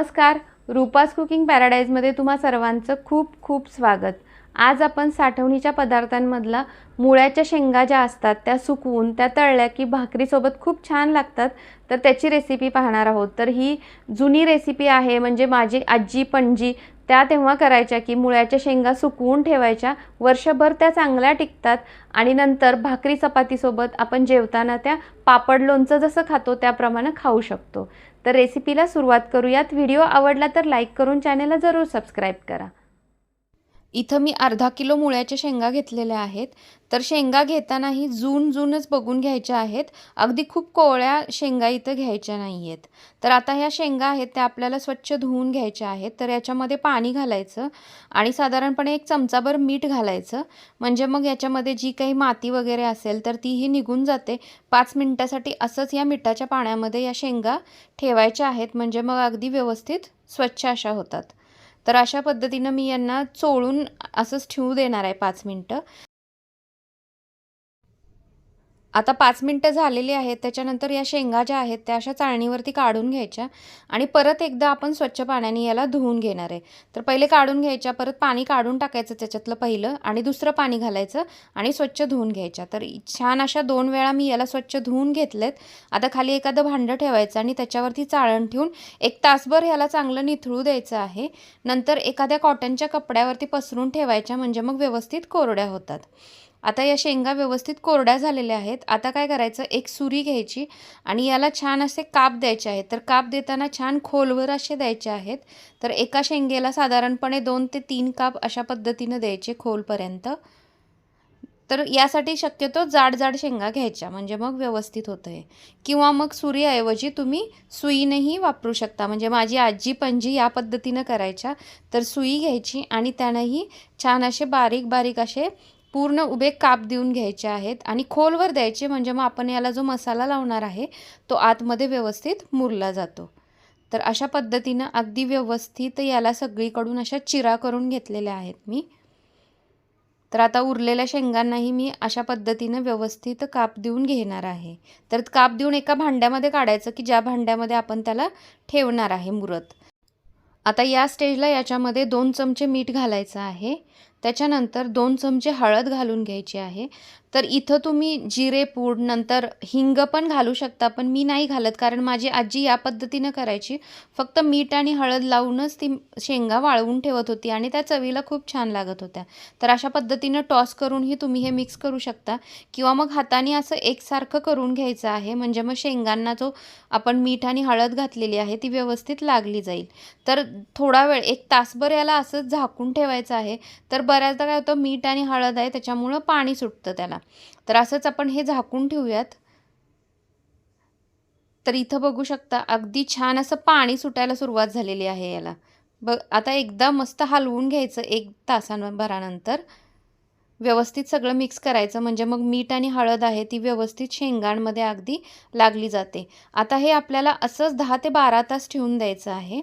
नमस्कार. रुपास कुकिंग पॅराडाईजमध्ये तुम्हा सर्वांचं खूप खूप स्वागत. आज आपण साठवणीच्या पदार्थांमधला मुळ्याच्या शेंगा ज्या असतात त्या सुकवून त्या तळल्या की भाकरीसोबत खूप छान लागतात तर त्याची रेसिपी पाहणार आहोत. तर ही जुनी रेसिपी आहे म्हणजे माझी आजी पणजी त्या तेव्हा करायच्या की मुळ्याच्या शेंगा सुकवून ठेवायच्या. वर्षभर त्या चांगल्या टिकतात आणि नंतर भाकरी चपातीसोबत आपण जेवताना त्या पापड लोणचं जसं खातो त्याप्रमाणे खाऊ शकतो. तर रेसिपीला सुरुवात करूयात. व्हिडिओ आवडला तर लाईक करून चॅनेलला जरूर सबस्क्राईब करा. इथं मी अर्धा किलो मुळ्याच्या शेंगा घेतलेल्या आहेत. तर शेंगा घेतानाही जून जूनच बघून घ्यायच्या आहेत. अगदी खूप कोवळ्या शेंगा इथं घ्यायच्या नाही आहेत तर आता ह्या शेंगा आहेत त्या आपल्याला स्वच्छ धुवून घ्यायच्या आहेत. तर याच्यामध्ये पाणी घालायचं आणि साधारणपणे एक चमचाभर मीठ घालायचं. म्हणजे मग याच्यामध्ये जी काही माती वगैरे असेल तर तीही निघून जाते. पाच मिनटासाठी असंच या मिठाच्या पाण्यामध्ये या शेंगा ठेवायच्या आहेत. म्हणजे मग अगदी व्यवस्थित स्वच्छ अशा होतात. तर अशा पद्धतीनं मी यांना चोळून असंच ठेवू देणार आहे पाच मिनटं. आता पाच मिनटं झालेली आहेत त्याच्यानंतर या शेंगा ज्या आहेत त्या अशा चाळणीवरती काढून घ्यायच्या आणि परत एकदा आपण स्वच्छ पाण्याने याला धुवून घेणार आहे. तर पहिले काढून घ्यायच्या परत पाणी काढून टाकायचं त्याच्यातलं पहिलं आणि दुसरं पाणी घालायचं आणि स्वच्छ धुवून घ्यायच्या. तर छान अशा दोन वेळा मी याला स्वच्छ धुवून घेतलेत. आता खाली एखादं भांडं ठेवायचं आणि त्याच्यावरती चाळण ठेवून एक तासभर ह्याला चांगलं निथळू द्यायचं आहे. नंतर एखाद्या कॉटनच्या कपड्यावरती पसरून ठेवायच्या म्हणजे मग व्यवस्थित कोरड्या होतात. आता या शेंगा व्यवस्थित कोरड्या झालेल्या आहेत. आता काय करायचं? एक सुरी घ्यायची आणि याला छान असे काप द्यायचे आहेत. तर काप देताना छान खोलवर असे द्यायचे आहेत. तर एका शेंगेला साधारणपणे दोन ते तीन काप अशा पद्धतीनं द्यायचे खोलपर्यंत. तर यासाठी शक्यतो जाड जाड शेंगा घ्यायच्या. म्हणजे मग व्यवस्थित होतं आहे किंवा मग सुरीऐवजी तुम्ही सुईनेही वापरू शकता. म्हणजे माझी आजी पणजी या पद्धतीनं करायच्या. तर सुई घ्यायची आणि त्यानंही छान असे बारीक बारीक असे पूर्ण उभे काप देऊन घ्यायचे आहेत आणि खोलवर द्यायचे म्हणजे मग आपण याला जो मसाला लावणार आहे तो आतमध्ये व्यवस्थित मुरला जातो. तर अशा पद्धतीनं अगदी व्यवस्थित याला सगळीकडून अशा चिरा करून घेतलेल्या आहेत मी. तर आता उरलेल्या शेंगांनाही मी अशा पद्धतीनं व्यवस्थित काप देऊन घेणार आहे. तर काप देऊन एका भांड्यामध्ये काढायचं की ज्या भांड्यामध्ये आपण त्याला ठेवणार आहे मुरत. आता या स्टेजला याच्यामध्ये दोन चमचे मीठ घालायचं आहे. त्याच्यानंतर दोन चमचे हळद घालून घ्यायची आहे. तर इथं तुम्ही जिरे पूड नंतर हिंग पण घालू शकता पण मी नाही घालत कारण माझी आजी या पद्धतीनं करायची. फक्त मीठ आणि हळद लावूनच ती शेंगा वाळवून ठेवत होती आणि त्या चवीला खूप छान लागत होत्या. तर अशा पद्धतीनं टॉस करूनही तुम्ही हे मिक्स करू शकता. किंवा मग हाताने असं एकसारखं करून घ्यायचं आहे म्हणजे मग शेंगांना जो आपण मीठ आणि हळद घातलेली आहे ती व्यवस्थित लागली जाईल. तर थोडा वेळ एक तासभर याला असंच झाकून ठेवायचं आहे. तर बऱ्याचदा काय होतं मीठ आणि हळद आहे त्याच्यामुळं पाणी सुटतं त्याला. तर असंच आपण हे झाकून ठेवूयात. तर इथं बघू शकता अगदी छान असं पाणी सुटायला सुरुवात झालेली आहे याला. बघ आता एकदा मस्त हलवून घ्यायचं एक तासांभरानंतर व्यवस्थित सगळं मिक्स करायचं. म्हणजे मग मीठ आणि हळद आहे ती व्यवस्थित शेंगांमध्ये अगदी लागली जाते. आता हे आपल्याला असंच दहा ते बारा तास ठेवून द्यायचं आहे.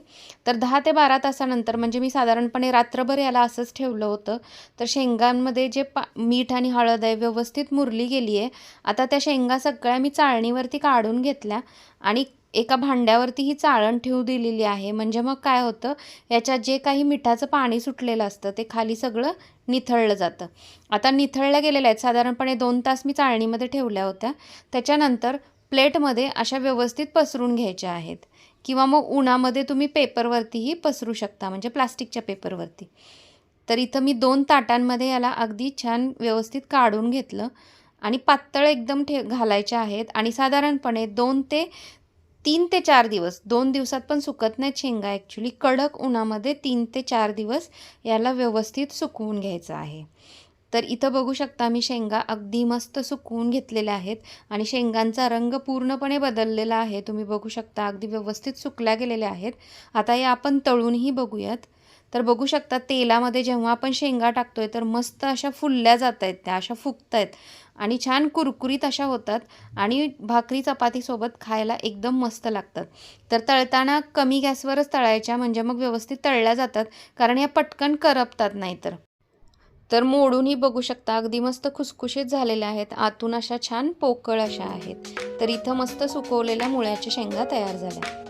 तर दहा ते बारा तासानंतर म्हणजे मी साधारणपणे रात्रभर याला असंच ठेवलं होतं. तर शेंगांमध्ये जे पा मीठ आणि हळद आहे व्यवस्थित मुरली गेली आहे. आता त्या शेंगा सगळ्या मी चाळणीवरती काढून घेतल्या आणि एका भांड्यावरती ही चाळण ठेवू दिलेली आहे. म्हणजे मग काय होतं? याच्यात जे काही मिठाचं पाणी सुटलेलं असतं ते खाली सगळं निथळलं जातं. आता निथळल्या गेलेल्या आहेत. साधारणपणे दोन तास मी चाळणीमध्ये ठेवल्या होत्या. त्याच्यानंतर प्लेटमध्ये अशा व्यवस्थित पसरून घ्यायच्या आहेत. किंवा मग उन्हामध्ये तुम्ही पेपरवरतीही पसरू शकता म्हणजे प्लास्टिकच्या पेपरवरती. तर इथं मी दोन ताटांमध्ये याला अगदी छान व्यवस्थित काढून घेतलं आणि पातळ एकदम ठे घालायच्या आहेत. आणि साधारणपणे दोन ते तीन ते चार दिवस दोन दिवसात पण सुकत नाहीत शेंगा ॲक्च्युली कडक उन्हामध्ये तीन ते चार दिवस याला व्यवस्थित सुकवून घ्यायचं आहे. तर इथं बघू शकता मी शेंगा अगदी मस्त सुकवून घेतलेल्या आहेत आणि शेंगांचा रंग पूर्णपणे बदललेला आहे. तुम्ही बघू शकता अगदी व्यवस्थित सुकल्या गेलेल्या आहेत. आता या आपण तळूनही बघूयात. तर बघू शकता तेलामध्ये जेव्हा आपण शेंगा टाकतोय तर मस्त अशा फुलल्या जात आहेत त्या अशा फुगत आहेत आणि छान कुरकुरीत अशा होतात आणि भाकरी चपातीसोबत खायला एकदम मस्त लागतात. तर तळताना कमी गॅसवरच तळायच्या म्हणजे मग व्यवस्थित तळल्या जातात कारण या पटकन करपतात नाहीतर. तर मोडूनही बघू शकता अगदी मस्त खुसखुशीत झालेल्या आहेत. आतून अशा छान पोकळ अशा आहेत. तर इथं मस्त सुकवलेल्या मुळ्याच्या शेंगा तयार झाल्या.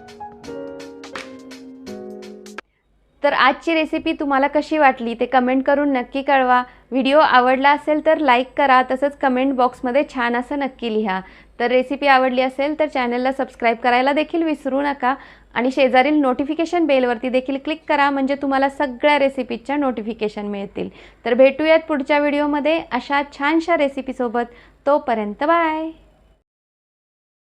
तर आजची रेसिपी तुम्हाला कशी वाटली ते कमेंट करून नक्की कळवा. व्हिडिओ आवडला असेल तर लाईक करा तसंच कमेंट बॉक्समध्ये छान असं नक्की लिहा. तर रेसिपी आवडली असेल तर चॅनलला सबस्क्राईब करायला देखील विसरू नका आणि शेजारील नोटिफिकेशन बेलवरती देखील क्लिक करा म्हणजे तुम्हाला सगळ्या रेसिपीच्या नोटिफिकेशन मिळतील. तर भेटूयात पुढच्या व्हिडिओमध्ये अशा छानशा रेसिपीसोबत तोपर्यंत बाय